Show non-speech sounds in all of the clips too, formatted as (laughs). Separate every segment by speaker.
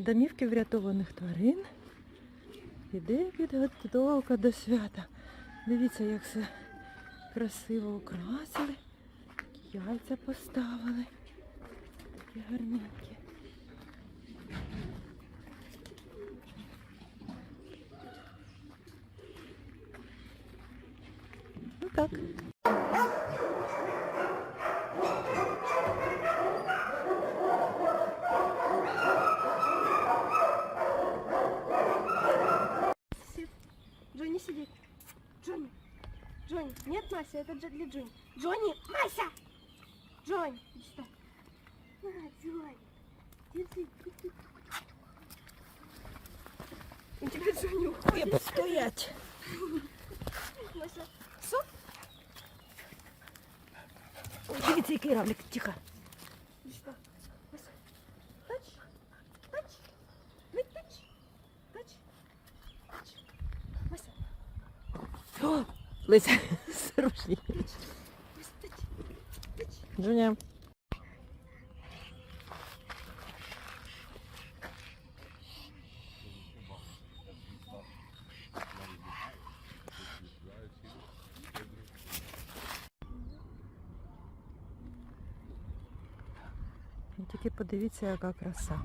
Speaker 1: Домівки врятованих тварин. Іде підготовка до свята. Дивіться, як все красиво украсили. Яйця поставили. Такі гарненькі. Ну так.
Speaker 2: Джонни. Нет, Мася, это для Джонни. Джонни! Мася! Джонни. иди сюда. На, Джонни. Держи. У тебя Джонни уходит.
Speaker 1: Стоять.
Speaker 2: Мася. Соп.
Speaker 1: Дивіться, який равлик. Тихо.
Speaker 2: Иди сюда. Мася. Тач. Тач. Вы тач. Тач. Тач. Мася.
Speaker 1: О,
Speaker 2: Тач. Тач. (laughs)
Speaker 1: Джуня. Ну, Тільки подивіться, яка краса.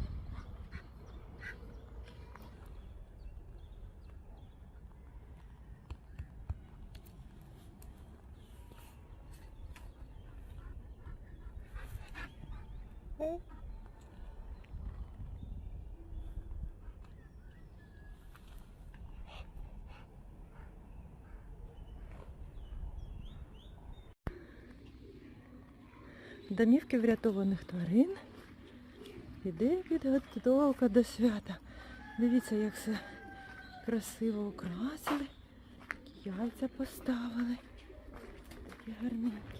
Speaker 1: Домівки врятованих тварин. Іде підготовка до свята. Дивіться, як все красиво украсили. Яйця поставили. Такі гарненькі.